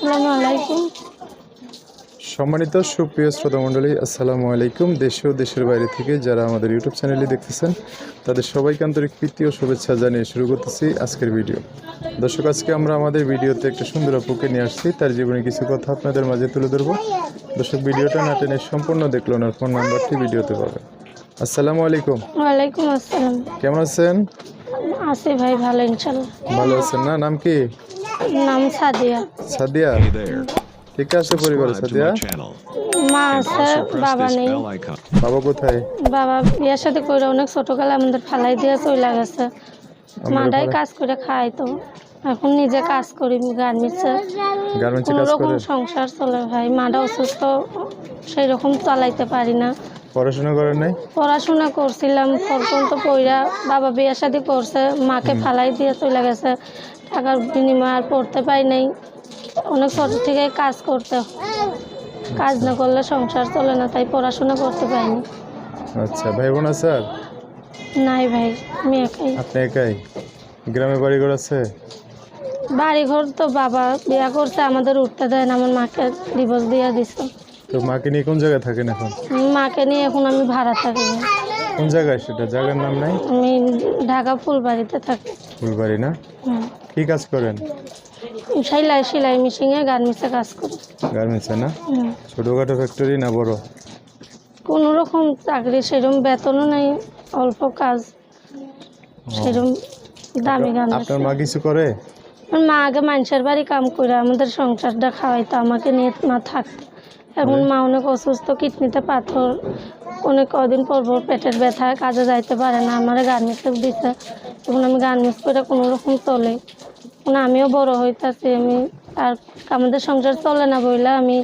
আসসালামু আলাইকুম। সম্মানিত সুপ্রিয় শ্রোতা মণ্ডলী আসসালামু আলাইকুম। দেশে ও দেশের বাইরে থেকে যারা আমাদের ইউটিউব চ্যানেলে দেখতেছেন তাদের সবাইকে আন্তরিক প্রীতি ও শুভেচ্ছা জানিয়ে শুরু করতেছি আজকের ভিডিও। দর্শক আজকে আমরা আমাদের ভিডিওতে একটা সুন্দর আপুকে নিয়ে আসছি। তার জীবনে কিছু কথা আপনাদের মাঝে তুলে ধরবো। দর্শক ভিডিওটা না টেনে সম্পূর্ণ দেখল ওনার ফোন নাম্বারটি ভিডিওতে পাবেন। আসসালামু আলাইকুম। ওয়ালাইকুম আসসালাম। কেমন আছেন? আছি ভাই ভালো ইনশাল্লাহ। ভালো আছেন না? নাম কি? নাম সাদিয়া। সাদিয়া? Hey there. কে কে আছে পরিবারে সাদিয়া? মা আছে বাবা নেই। বাবা কোথায়? বাবা বিয়ের সাথে করে অনেক ছোটকালে আমাদের ফালাই দিয়ে চলে গেছে। মাটাই কাজ করে খায় তো। এখন নিজে কাজ করি গার্মেন্টসে। গার্মেন্টসে কোনো রকম সংসার চলে ভাই। মাটা অসুস্থ সেই রকম চালাইতে পারি না। পড়াশোনা করেন নাই? পড়াশোনা করছিলাম পর্যন্ত পইরা বাবা বিয়ে শাদি করছে মাকে ফালাই দিয়ে চলে গেছে। টাকার বিনিময়ে আর পড়তে পাই নাই। অনেক ছোট থেকে কাজ করতে কাজ না করলে সংসার চলে না তাই পড়াশোনা করতে পাইনি আচ্ছা ভাই বোন আছে? আর নাই ভাই আমি একাই। আপনি একাই? গ্রামে বাড়ি ঘর আছে? বাড়ি ঘর তো বাবা বিয়া করছে আমাদের উঠতে দেয় না আমার মাকে ডিভোর্স দিয়ে দিছে। তো মাকে নিয়ে কোন জায়গায় থাকেন এখন? মাকে নিয়ে এখন আমি ভাড়া থাকি। কোন জায়গায় সেটা? জায়গার নাম নাই? আমি ঢাকা ফুলবাড়িতে থাকি। ফুলবাড়ি না? হুম। কি কাজ করেন? সেলাই সেলাই মেশিনে গার্মেন্টসে কাজ করি। গার্মেন্টসে না। ছোটোখাটো ফ্যাক্টরি না বড়? কোনো রকম চাকরি সেরকম বেতনও নেই অল্প কাজ। সেরকম দামি গান আপনার মা কিছু করে? আমার মা আগে মানুষের বাড়ি কাম করে আমাদের সংসারটা খাওয়াইতো আমাকে নিয়ে মা থাকতো। এখন মা অনেক অসুস্থ কিডনিতে পাথর অনেক কদিন পর পর পেটের ব্যথা কাজে যাইতে পারে না আমার গার্মেন্টসে দিছে। এখন আমি গার্মেন্টস করে কোনো রকম চলে। এখন আমিও বড় হইতাছি আমি আর আমাদের সংসার চলে না বইলে আমি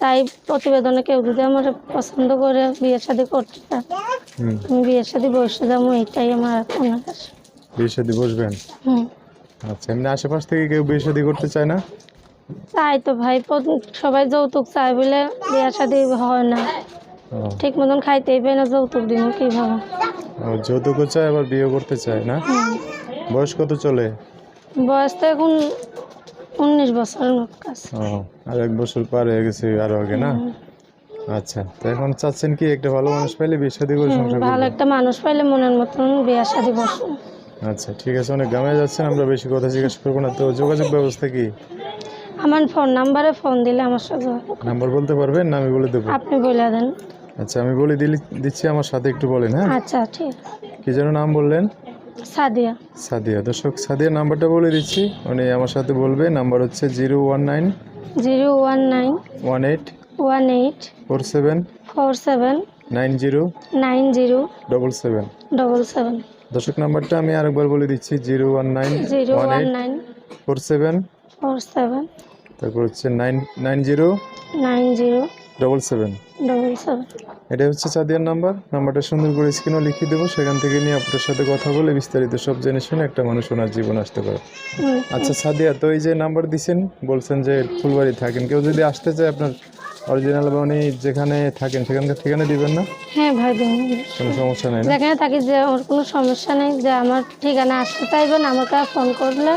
তাই প্রতিবেদনে কেউ যদি আমার পছন্দ করে বিয়ে শাদি করতে আমি বিয়ের সাথে বসে যাব এইটাই আমার কাছে বিয়ে শাদি বসবেন? হুম। আচ্ছা এমনি আশেপাশ থেকে কেউ বিয়ে শাদি করতে চায় না? তাই তো ভাই সবাই যৌতুক চায় বলে বিয়ের সাথে হয় না। ঠিক মতন খাইতেই পাই না যৌতুক দিব কীভাবে? যৌতুকও চায় আবার বিয়ে করতে চায় না। বয়স কত চলে? বয়স তো এখন উনিশ বছরের কাছে ও আর এক বছর পার হয়ে গেছে আরও আগে না? আচ্ছা তো এখন চাচ্ছেন কি একটা ভালো মানুষ পাইলে বিয়ে শাদি করে সংসার ভালো একটা মানুষ পাইলে মনের মতন বিয়ের সাথে বসবো আচ্ছা ঠিক আছে অনেক গ্রামে যাচ্ছেন আমরা বেশি কথা জিজ্ঞেস করব না। তো যোগাযোগ ব্যবস্থা কি? আমার ফোন নাম্বারে ফোন দিলে আমার সাথে নাম্বার বলতে পারবেন না আমি বলে দেবো? আপনি বলে দেন। আচ্ছা আমি বলে দিলি দিচ্ছি আমার সাথে একটু বলেন হ্যাঁ? আচ্ছা ঠিক। কি যেন নাম বললেন? সাদিয়া। সাদিয়া। দর্শক সাদিয়ার নাম্বারটা বলে দিচ্ছি। উনি আমার সাথে বলবে নাম্বার হচ্ছে zero one nine zero one nine one eight one eight four seven four seven nine zero nine zero double seven. Double seven. দর্শক নাম্বারটা আমি আরেকবার বলে দিচ্ছি zero one nine zero one nine four seven four seven তারপর হচ্ছে nine nine zero nine zero double seven. Double seven. এটা হচ্ছে চাঁদিয়ার নাম্বার। নাম্বারটা সুন্দর করে স্ক্রিনও লিখিয়ে দেবো। সেখান থেকে নিয়ে আপনার সাথে কথা বলে বিস্তারিত সব জেনে শুনে একটা মানুষ ওনার জীবন আসতে পারে। আচ্ছা সাদিয়া তো এই যে নাম্বার দিছেন বলছেন যে ফুলবাড়ি থাকেন। কেউ যদি আসতে চায় আপনার অরিজিনাল উনি যেখানে থাকেন সেখানকার ঠিকানা দিবেন না? হ্যাঁ ভাই কোনো সমস্যা নেই যেখানে থাকি যে ওর কোনো সমস্যা নেই যে আমার ঠিকানা আসতে চাইবেন আমাকে ফোন করলে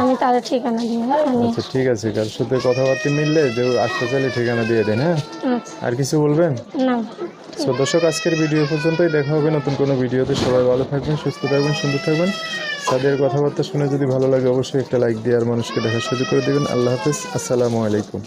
আমি তার ঠিকানা দিয়ে আচ্ছা ঠিক আছে কার সাথে কথাবার্তা মিললে যে আসতে চাইলে ঠিকানা দিয়ে দেন হ্যাঁ? আচ্ছা। আর কিছু বলবেন? না। সো দর্শক আজকের ভিডিও পর্যন্তই। দেখা হবে নতুন কোনো ভিডিওতে সবাই ভালো থাকবেন সুস্থ থাকবেন সুন্দর থাকবেন। তাদের কথাবার্তা শুনে যদি ভালো লাগে অবশ্যই একটা লাইক দিয়ে আর মানুষকে দেখার সুযোগ করে দেবেন। আল্লাহ হাফিজ। আসসালামু আলাইকুম।